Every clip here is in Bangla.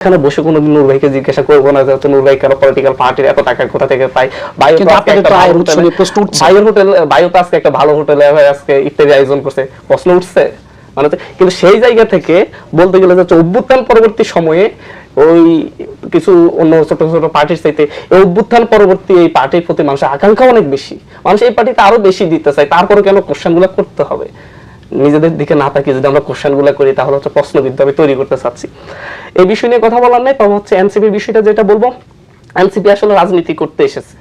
এখানে বসে কোনোদিন নূর ভাইকে জিজ্ঞাসা করব না যে নূর ভাই কেন পলিটিক্যাল পার্টির এত টাকা কোথা থেকে পাই উৎস হোটেলে- ভাইও তো আজকে একটা ভালো হোটেলে ভাই আজকে ইত্যাদি আয়োজন করছে। প্রশ্ন উঠছে। মানে কিন্তু সেই জায়গা থেকে বলতে গেলে যে অভ্যুত্থান পরবর্তী সময়ে ওই কিছু অন্য ছোট ছোট পার্টির চাইতে এই অভ্যুত্থান পরবর্তী এই পার্টির প্রতি মানুষের আকাঙ্ক্ষা অনেক বেশি। মানুষ এই পার্টিতে আরও বেশি দিতে চায়। তারপরে কেন কোশ্চেনগুলো করতে হবে? নিজেদের দিকে না তাকিয়ে যদি আমরা কোশ্চেনগুলো করি, তাহলে হচ্ছে প্রশ্নবিদ্ধ আমি তৈরি করতে চাচ্ছি। এই বিষয় নিয়ে কথা বলার নেই, তবে হচ্ছে এনসিপির বিষয়টা যেটা বলব, এনসিপি আসলে রাজনীতি করতে এসেছে।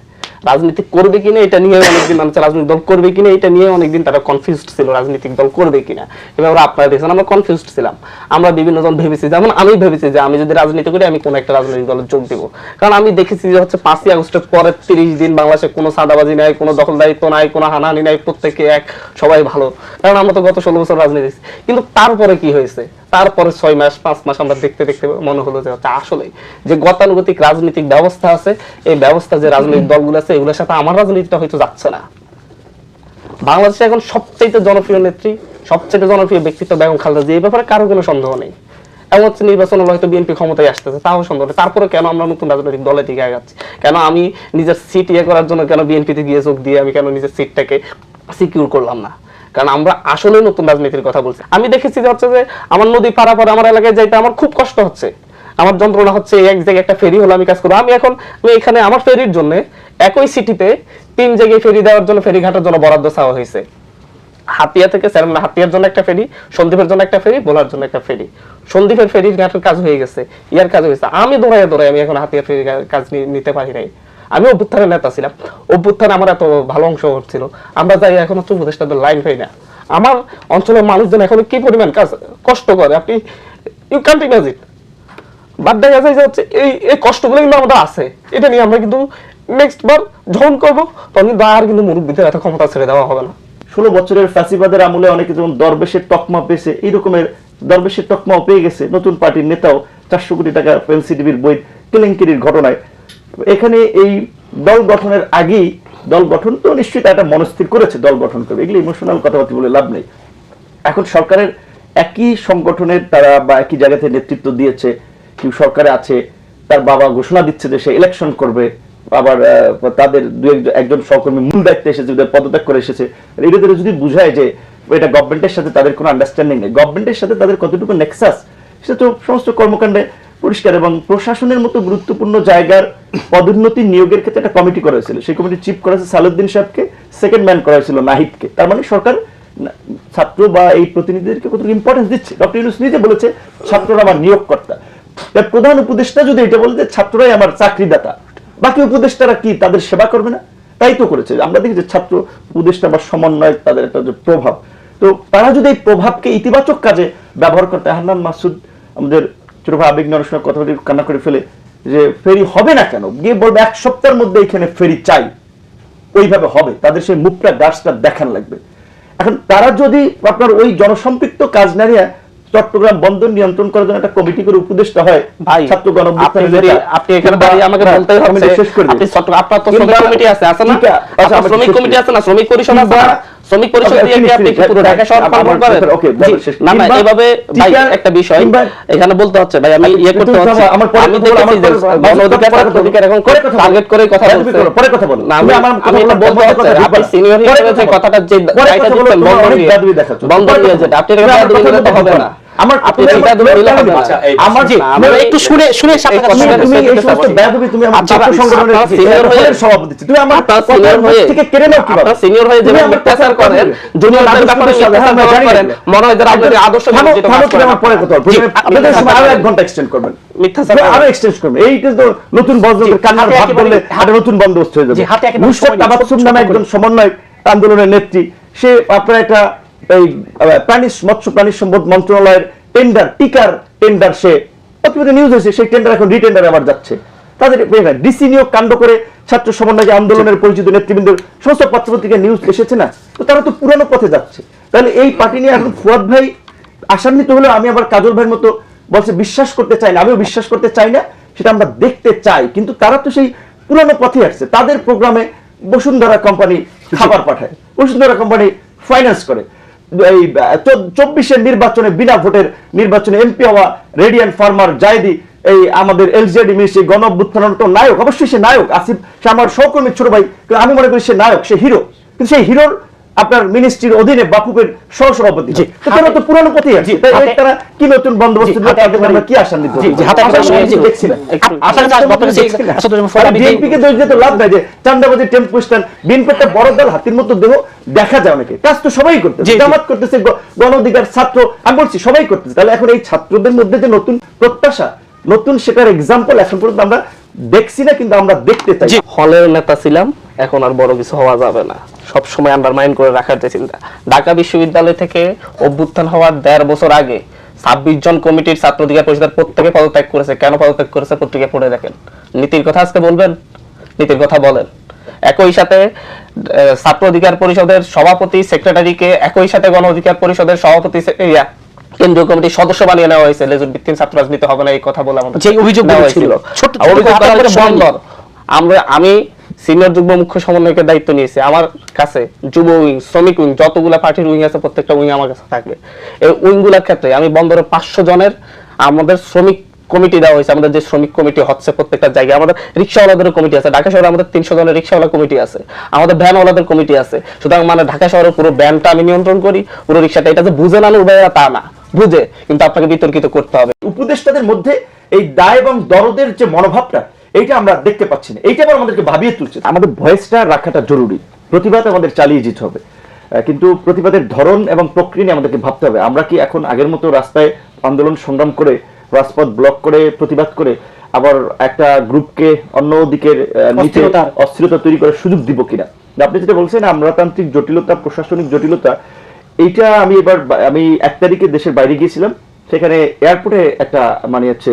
রাজনীতি করবে কিনা এটা নিয়ে অনেকদিন মানুষ রাজনৈতিক দল করবে কিনা এটা নিয়ে অনেকদিন তারা কনফিউজড ছিল, রাজনৈতিক দল করবে কিনা। এবার আপনারা দেখছেন, আমরা কনফিউজড ছিলাম। আমরা বিভিন্ন জন ভেবেছি, যেমন আমি ভেবেছি যে আমি যদি রাজনীতি করি, আমি কোন একটা রাজনৈতিক দলে যোগ দিব। কারণ আমি দেখেছি যে হচ্ছে পাঁচই আগস্টের পরে তিরিশ দিন বাংলাদেশে কোনো সাদাবাজি নাই, কোনো দখলদারিত্ব নাই, কোনো হানাহানি নাই, প্রত্যেকে এক, সবাই ভালো। কারণ আমরা তো গত ষোলো বছর রাজনীতি কিন্তু তারপরে কি হয়েছে? তারপরে ছয় মাস, পাঁচ মাস আমরা দেখতে দেখতে মনে হলো যে আসলে যে গতানুগতিক রাজনৈতিক ব্যবস্থা আছে, এই ব্যবস্থা যে রাজনৈতিক দলগুলো আছে, এগুলোর সাথে আমার রাজনীতিটা হয়তো যাচ্ছে না। বাংলাদেশে এখন সবচেয়ে জনপ্রিয় নেত্রী সবচেয়ে জনপ্রিয় ব্যক্তিত্ব বেগম খালেদা জিয়া, এই ব্যাপারে কারও কোনো সন্দেহ নেই। এমন হচ্ছে নির্বাচন হলে হয়তো বিএনপি ক্ষমতায় আসতেছে, তাও সন্দেহ নেই। তারপরে কেন আমরা নতুন রাজনৈতিক দলের দিকে আগাচ্ছি? কেন আমি নিজের সিট ইয়ে করার জন্য কেন বিএনপিতে গিয়ে যোগ দিয়ে আমি কেন নিজের সিটটাকে সিকিউর করলাম না? কারণ আমরা আসলে নতুন রাজনীতির কথা বলছি। আমি দেখেছি যে হচ্ছে যে আমার নদী পারাপার আমার এলাকায় যাইতে আমার খুব কষ্ট হচ্ছে। আমার যন্ত্রণা হচ্ছে এক জায়গায় একটা ফেরি হলো আমি কাজ করব। আমি এখন আমি এখানে আমার ফেরির জন্য একই সিটিতে তিন জায়গায় ফেরি দেওয়ার জন্য, ফেরি ঘাটার জন্য বরাদ্দ চাওয়া হয়েছে। হাতিয়া থেকে স্যারেমলা হাতিয়ার জন্য একটা ফেরি সন্দীপের জন্য একটা ফেরি, বোলার জন্য একটা ফেরি। সন্দীপের ফেরির ঘাটের কাজ হয়ে গেছে, ইয়ার কাজ হয়েছে আমি দৌড়াই দৌড়াই আমি এখন হাতিয়ার ফেরির গা- কাজ নিতে পারি নাই। আমি অভ্যুত্থানের নেতা ছিলাম। অভ্যুত্থান আমার এত ভালো অংশ ছিল। আমরা যাই, এখন হচ্ছে উপদেষ্টাদের লাইন পাই না। আমার অঞ্চলের মানুষজন এখন কি পরিমাণ কাজ, কষ্ট করে? আপনি ইউ ক্যান্ট ইমাজিন বাট দেখা যায় যে হচ্ছে এই এই কষ্টগুলো কিন্তু আমাদের আছে। এটা নিয়ে আমরা কিন্তু নেক্সট বার যখন করব, তখন কিন্তু আর কিন্তু মুরব্বীদের এত ক্ষমতা ছেড়ে দেওয়া হবে না। ষোলো বছরের ফ্যাসিবাদের আমলে অনেকে যেমন দরবেশের টকমা পেয়েছে, এই রকমের দরবেশের তকমাও পেয়ে গেছে। নতুন পার্টির নেতাও চারশো কোটি টাকা এনসিডিবির বই কেলেঙ্কিরির ঘটনায় এখানে এই দল গঠনের আগেই দল গঠন তো নিশ্চয়ই তারা একটা মনস্থির করেছে, দল গঠন করবে। এগুলো ইমোশনাল কথাবার্তা বলে লাভ নেই। এখন সরকারের একই সংগঠনের তারা বা একই জায়গাতে নেতৃত্ব দিয়েছে, কেউ সরকারে আছে, তার বাবা ঘোষণা দিচ্ছে যে সে ইলেকশন করবে, আবার তাদের দু একজন- সহকর্মী মূল দায়িত্বে এসেছে পদত্যাগ করে এসেছে। এদের যদি বুঝায় যে এটা গভর্নমেন্টের সাথে তাদের কোনো আন্ডারস্ট্যান্ডিং নেই গভর্নমেন্টের সাথে তাদের কতটুকু নেক্সাস সেটা তো সমস্ত কর্মকাণ্ডে পরিষ্কার এবং প্রশাসনের মতো গুরুত্বপূর্ণ জায়গার পদোন্নতি নিয়োগের ক্ষেত্রে একটা কমিটি করা হয়েছিল। সেই কমিটি চিফ করা হয়েছে সালুদ্দিন সাহেবকে সেকেন্ড ম্যান করা হয়েছিল নাহিদকে। তার মানে সরকার ছাত্র বা এই প্রতিনিধিদেরকে কতটুকু ইম্পর্টেন্স দিচ্ছে? ডক্টর ইউনুস নিজে বলেছে, ছাত্ররা আমার নিয়োগকর্তা। তার প্রধান উপদেষ্টা যদি এটা বলে যে ছাত্ররাই আমার চাকরিদাতা, বাকি উপদেষ্টারা কি তাদের সেবা করবে না? তাই তো করেছে। আমরা দেখি যে ছাত্র উপদেষ্টা বা সমন্বয় তাদের একটা যে প্রভাব। তো তারা যদি এই প্রভাবকে ইতিবাচক কাজে ব্যবহার করতে হান্নান মাসুদ আমাদের ছোট ভাই আবেগ সময় কথা কান্না করে ফেলে যে ফেরি হবে না কেন? গিয়ে বলবে এক সপ্তাহের মধ্যে এখানে ফেরি চাই। ওইভাবে হবে। তাদের সেই মুখটা গাছটা দেখান লাগবে। এখন তারা যদি আপনার ওই জনসম্পৃক্ত কাজ না নিয়ে চট্টগ্রাম বন্দর নিয়ন্ত্রণ করার জন্য একটা কমিটি করে উপদেষ্টা হয় ভাই ছাত্র আপনি এখানে দাঁড়িয়ে আমাকে বলতেই হচ্ছে শেষ করে আপনি আপনার তো শ্রমিক কমিটি আছে আছে না? আচ্ছা, শ্রমিক কমিটি আছে না? শ্রমিক পরিষদ আছে শ্রমিক পরিষদ দিয়ে কি আপনি ঢাকা শহর আমার- করেন। না না এভাবে ভাই একটা বিষয় এখানে বলতে হচ্ছে ভাই আমি ইয়ে করতে হচ্ছে আমার পরে আমি দেখেছি যে পরে- অধিকার এখন করে কথা টার্গেট করে কথা বলছে। পরে কথা বলুন না আমি আমার আমি এটা বলতে হচ্ছে আপনি সিনিয়র হিসেবে যে কথাটা যে দিচ্ছেন তুমি বন্ধ দিয়ে বন্ধ দিয়ে যেটা আপনি এটা হবে না। আমার আচ্ছা, এই- আমার যে একটু শুনে শুনে সাথে এই সাথে কথা তুমি এই সমস্ত বেয়াদবি তুমি আমার ছাত্র সংগঠনের আপনারা হয়ে- সভাপতি। তুমি আমার আপনারা কথার senior মুখ হয়ে- থেকে কেড়ে নাও কীভাবে? আপনারা senior হয়ে যেভাবে আমার করেন, জুনিয়রদের ব্যাপারে হ্যাঁ, হ্যাঁ, করেন, মনে হয় যেন আপনাদের আদর্শ। আমার পরে কথা আপনাদের সময় আরও ঘণ্টা করবেন। মিথ্যা আরও করবেন। এইটা তো নতুন বজ্রদের কান্নার ভাব বললে একটা নতুন বন্দোবস্ত হয়ে যাবে। তাবাসসুম নামে একজন সমন্বয় আন্দোলনের নেত্রী সে আপনার একটা এই প্রাণী মৎস্য প্রাণী সম্পদ মন্ত্রণালয়ের টেন্ডার টিকার টেন্ডার সে প্রতিবেদন নিউজ হয়েছে সেই টেন্ডার এখন রিটেন্ডারে আবার যাচ্ছে। তাদের ডিসি নিয়োগ কাণ্ড করে ছাত্র সমন্বয় আন্দোলনের পরিচিত নেতৃবৃন্দ সমস্ত পত্রপত্রিকা নিউজ এসেছে না? তো তারা তো পুরানো পথে যাচ্ছে। তাহলে এই পার্টি নিয়ে এখন ফুয়াদ ভাই আশান্বিত হলেও আমি আবার কাজল ভাইয়ের মতো বলছে বিশ্বাস করতে চাই না, আমিও বিশ্বাস করতে চাই না, সেটা আমরা দেখতে চাই। কিন্তু তারা তো সেই পুরানো পথে আসছে। তাদের প্রোগ্রামে বসুন্ধরা কোম্পানি খাবার পাঠায়। বসুন্ধরা কোম্পানি ফাইন্যান্স করে। এই চব্বিশের নির্বাচনে, বিনা ভোটের নির্বাচনে এমপি হওয়া রেডিয়ান ফার্মার জায়দি, এই আমাদের এলজিআরডি মিনিস্ট্রি গণ তো নায়ক। অবশ্যই সে নায়ক, আসিফ সে আমার সহকর্মী ছোট ভাই আমি মনে করি সে নায়ক, সে হিরো কিন্তু সেই হিরোর আপনার মিনিস্ট্রির অধীনে বাপুপের সহসভাপতি জি, তো তারা তো পুরনো পথে আছে তাই তারা কি নতুন বন্দোবস্ত আমরা কি আশা নিতে জি, জি, হাতে একেবারে সময় জি। দেখছি না একটু আশা নিয়ে আসব, আপনারা যে- আসলে যেমন ফরাবি যে- বিএনপি কে দোষ দিয়ে তো লাভ নাই যে চান্দাবাজি টেম্পু স্ট্যান্ড বিএনপি একটা বড় দল হাতির মতো দেহ দেখা যায় অনেকে কাজ তো সবাই করতেছে। জামাত করতেছে গণ অধিকার ছাত্র আমি বলছি সবাই করতেছে তাহলে এখন এই ছাত্রদের মধ্যে যে নতুন প্রত্যাশা নতুন সেটার এক্সাম্পল এখন পর্যন্ত আমরা দেখছি না কিন্তু আমরা দেখতে চাই হলের নেতা ছিলাম এখন আর বড় কিছু হওয়া যাবে না সব সময় আন্ডারমাইন করে রাখার যে চিন্তা। ঢাকা বিশ্ববিদ্যালয় থেকে অভ্যুত্থান হওয়ার দেড় বছর আগে ছাব্বিশ জন কমিটির ছাত্র অধিকার পরিষদের প্রত্যেকে পদত্যাগ করেছে। কেন পদত্যাগ করেছে পত্রিকা পড়ে দেখেন। নীতির কথা আজকে বলবেন? নীতির কথা বলেন। একই সাথে ছাত্র অধিকার পরিষদের সভাপতি সেক্রেটারিকে একই সাথে গণ অধিকার পরিষদের সভাপতি ইয়া, কেন্দ্রীয় কমিটির সদস্য বানিয়ে নেওয়া হয়েছে। লেজুর ভিত্তিক ছাত্র রাজনীতি হবে না এই কথা বলে আমাদের যে ছিল। অভিযোগ। সুন্দর। আমরা আমি সিনিয়র যুগ্ম মুখ্য সমন্বয়কের দায়িত্ব নিয়েছি আমার কাছে, যুব উইং, শ্রমিক উইং, যতগুলা পার্টির উইং আছে, প্রত্যেকটা উইং আমার কাছে থাকবে। এই উইংগুলার ক্ষেত্রে আমি বন্দরে পাঁচশো জনের আমাদের শ্রমিক কমিটি দেওয়া হয়েছে, আমাদের যে শ্রমিক কমিটি হচ্ছে প্রত্যেকটা জায়গায়, আমাদের রিক্সাওয়ালাদের কমিটি আছে, ঢাকা শহরে আমাদের তিনশো জনের রিক্সাওয়ালা কমিটি আছে, আমাদের ভ্যানওয়ালাদের কমিটি আছে। সুতরাং মানে ঢাকা শহরের পুরো ব্যানটা আমি নিয়ন্ত্রণ করি, পুরো রিক্সাটা, এটা যে বুঝে না উদয়রা তা না, বুঝে, কিন্তু আপনাকে বিতর্কিত করতে হবে। উপদেষ্টাদের মধ্যে এই দায় এবং দরদের যে মনোভাবটা এইটা আমরা দেখতে পাচ্ছি না। এইটা আবার আমাদেরকে ভাবিয়ে তুলছে আমাদের ভয়েসটা রাখাটা জরুরি। প্রতিবাদ আমাদের চালিয়ে যেতে হবে। কিন্তু প্রতিবাদের ধরন এবং প্রক্রিয়া নিয়ে আমাদেরকে ভাবতে হবে। আমরা কি এখন আগের মতো রাস্তায় আন্দোলন সংগ্রাম করে রাজপথ ব্লক করে প্রতিবাদ করে আবার একটা গ্রুপকে অন্য দিকের নিচে অস্থিরতা। তৈরি করার সুযোগ দিব কিনা? আপনি যেটা বলছেন আমলাতান্ত্রিক জটিলতা প্রশাসনিক জটিলতা এইটা আমি এবার আমি এক তারিখে দেশের বাইরে গিয়েছিলাম। সেখানে এয়ারপোর্টে একটা মানে হচ্ছে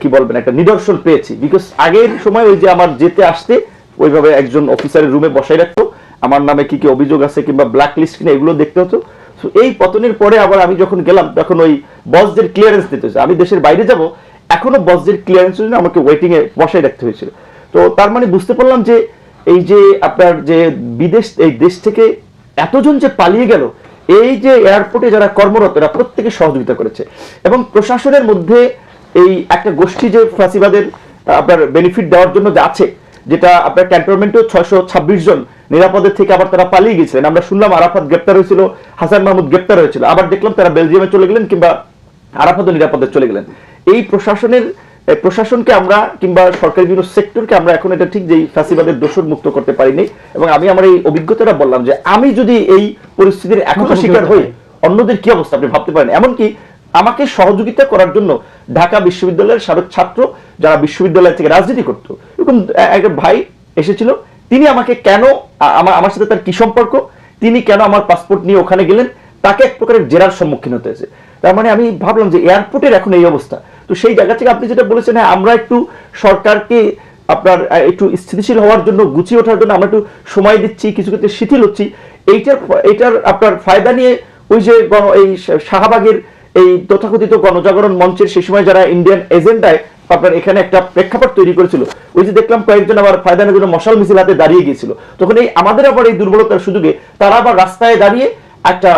কি বলবেন, একটা নিদর্শন পেয়েছি। বিকজ আগের সময় ওই যে আমার যেতে আসতে, ওইভাবে একজন অফিসারের রুমে বসাই রাখতো। আমার নামে কি কি অভিযোগ আছে কিংবা ব্ল্যাক লিস্ট কিনা এগুলো দেখতে হতো। এই পতনের পরে আবার আমি যখন গেলাম, তখন ওই বসদের ক্লিয়ারেন্স দিতে হচ্ছে আমি দেশের বাইরে যাব, এখনও বসদের ক্লিয়ারেন্স জন্য আমাকে ওয়েটিং এ বসাই রাখতে হয়েছিল। তো তার মানে বুঝতে পারলাম যে এই যে আপনার যে বিদেশ, এই দেশ থেকে এতজন যে পালিয়ে গেল, এই যে এয়ারপোর্টে যারা কর্মরত, এরা প্রত্যেকে সহযোগিতা করেছে। এবং প্রশাসনের মধ্যে এই একটা গোষ্ঠী যে ফাঁসিবাদের আপনার বেনিফিট দেওয়ার জন্য যে আছে যেটা আপনার ক্যান্টনমেন্টেও ছয়শো ছাব্বিশ জন নিরাপদের থেকে আবার তারা পালিয়ে গেছিলেন আমরা শুনলাম আরাফাত গ্রেপ্তার হয়েছিল হাসান মাহমুদ গ্রেপ্তার হয়েছিল। আবার দেখলাম তারা বেলজিয়ামে চলে গেলেন কিংবা আরাফাতও নিরাপদে চলে গেলেন। এই প্রশাসনের প্রশাসনকে আমরা কিংবা সরকারি বিভিন্ন সেক্টরকে আমরা এখন এটা ঠিক যে এই ফ্যাসিবাদের দোষর মুক্ত করতে পারিনি এবং আমি আমার এই অভিজ্ঞতাটা বললাম যে আমি যদি এই পরিস্থিতির এখনও শিকার হই অন্যদের কি অবস্থা আপনি ভাবতে পারেন? এমনকি আমাকে সহযোগিতা করার জন্য ঢাকা বিশ্ববিদ্যালয়ের সাবেক ছাত্র যারা বিশ্ববিদ্যালয় থেকে রাজনীতি করতো। এরকম একটা ভাই এসেছিল, তিনি আমাকে কেন আমার আমার সাথে তার কি সম্পর্ক, তিনি কেন আমার পাসপোর্ট নিয়ে ওখানে গেলেন, তাকে এক প্রকারের জেরার সম্মুখীন হতে হয়েছে। তার মানে আমি ভাবলাম যে এয়ারপোর্টের এখন এই অবস্থা। তো সেই জায়গা থেকে আপনি যেটা বলেছেন হ্যাঁ আমরা একটু সরকারকে আপনার একটু স্থিতিশীল হওয়ার জন্য, গুছিয়ে ওঠার জন্য আমরা একটু সময় দিচ্ছি, কিছু ক্ষেত্রে শিথিল হচ্ছি। এইটার এইটার আপনার ফায়দা নিয়ে ওই যে এই শাহবাগের এই তথাকথিত গণজাগরণ মঞ্চের সেই সময় যারা ইন্ডিয়ান এজেন্ডায় আপনার এখানে একটা প্রেক্ষাপট তৈরি করেছিল, ওই যে দেখলাম কয়েকজন আবার ফায়দা নেওয়ার জন্য মশাল মিছিল হাতে দাঁড়িয়ে গিয়েছিল। তখন এই আমাদের আবার এই দুর্বলতার সুযোগে তারা আবার রাস্তায় দাঁড়িয়ে একটা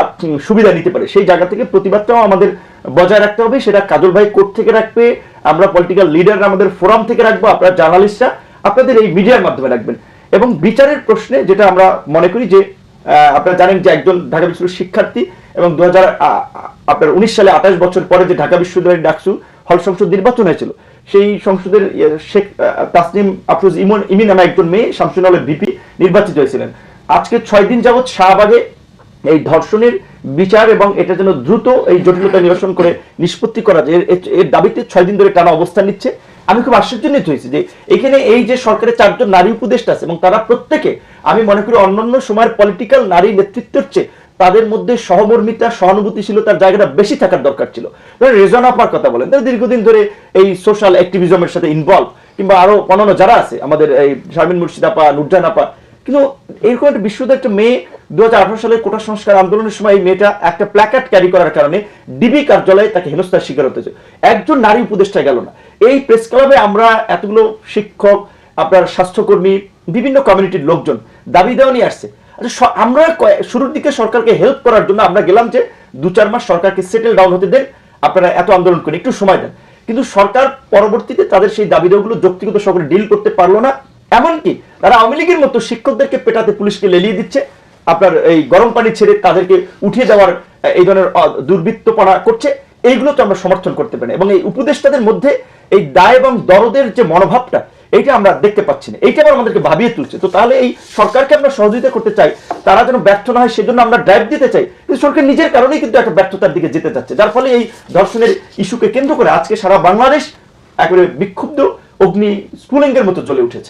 সুবিধা নিতে পারে। সেই জায়গা থেকে প্রতিবাদটাও আমাদের বজায় রাখতে হবে। সেটা কাজল ভাই কোর্ট থেকে রাখবে, আমরা পলিটিক্যাল লিডার আমাদের ফোরাম থেকে রাখব, আপনার জার্নালিস্টরা আপনাদের এই মিডিয়ার মাধ্যমে রাখবেন। এবং বিচারের প্রশ্নে যেটা আমরা মনে করি যে আপনারা জানেন যে একজন ঢাকা বিশ্ববিদ্যালয়ের শিক্ষার্থী এবং দু হাজার আপনার উনিশ সালে আঠাশ বছর পরে যে ঢাকা বিশ্ববিদ্যালয়ের ডাকসু হল সংসদ নির্বাচন হয়েছিল সেই সংসদের ইয়ে, শেখ তাসনিম আফরোজ ইমন ইমি নামে একজন মেয়ে শামসুনলের ভিপি নির্বাচিত হয়েছিলেন। আজকে ছয় দিন যাবৎ শাহবাগে এই ধর্ষণের বিচার এবং এটা যেন দ্রুত এই জটিলতা নিরসন করে নিষ্পত্তি করা যায় এর দাবিতে ছয় দিন ধরে টানা অবস্থান নিচ্ছে। আমি খুব আশ্চর্যান্বিত হয়েছি যে এখানে এই যে সরকারের চারজন নারী উপদেষ্টা আছে এবং তারা প্রত্যেকে, আমি মনে করি অন্যান্য সময়ের পলিটিক্যাল নারী নেতৃত্বের চেয়ে তাদের মধ্যে সহমর্মিতা, সহানুভূতিশীলতার জায়গাটা বেশি থাকার দরকার ছিল রেজন আপার কথা বলেন তারা দীর্ঘদিন ধরে এই সোশ্যাল অ্যাক্টিভিজমের সাথে ইনভলভ কিংবা আরও অন্যান্য যারা আছে, আমাদের এই শারমিন মুর্শিদ আপা নুরজান আপা, কিন্তু এরকম একটা বিশ্বদের একটা মেয়ে দু সালের কোটা সংস্কার আন্দোলনের সময় এই মেয়েটা একটা প্ল্যাকার্ড ক্যারি করার কারণে ডিবি কার্যালয়ে তাকে হেনস্থার শিকার হতে হয়েছে। একজন নারী উপদেষ্টা গেল না এই প্রেস ক্লাবে আমরা এতগুলো শিক্ষক, আপনার স্বাস্থ্যকর্মী, বিভিন্ন কমিউনিটির লোকজন দাবি দেওয়া নিয়ে আসছে। আচ্ছা আমরা শুরুর দিকে সরকারকে হেল্প করার জন্য আমরা গেলাম যে দু চার মাস সরকারকে সেটেল ডাউন হতে দেন, আপনারা এত আন্দোলন করেন, একটু সময় দেন। কিন্তু সরকার পরবর্তীতে তাদের সেই দাবি দাবিগুলো যৌক্তিগত সকলে ডিল করতে পারল না। এমনকি তারা আওয়ামী লীগের মতো শিক্ষকদেরকে পেটাতে পুলিশকে লেলিয়ে দিচ্ছে। আপনার এই গরম পানি ছেড়ে তাদেরকে উঠিয়ে দেওয়ার এই ধরনের দুর্বৃত্তপনা করছে। এইগুলো তো আমরা সমর্থন করতে পারি এবং এই উপদেষ্টাদের মধ্যে এই দায় এবং দরদের যে মনোভাবটা, এইটা আমরা দেখতে পাচ্ছি না। এইটা আবার আমাদেরকে ভাবিয়ে তুলছে। তো তাহলে এই সরকারকে আমরা সহযোগিতা করতে চাই, তারা যেন ব্যর্থ না হয়, সেজন্য আমরা ড্রাইভ দিতে চাই। কিন্তু সরকার নিজের কারণেই কিন্তু একটা ব্যর্থতার দিকে যেতে যাচ্ছে। যার ফলে এই ধর্ষণের ইস্যুকে কেন্দ্র করে আজকে সারা বাংলাদেশ একেবারে বিক্ষুব্ধ, অগ্নি স্ফুলিঙ্গের মতো জ্বলে উঠেছে।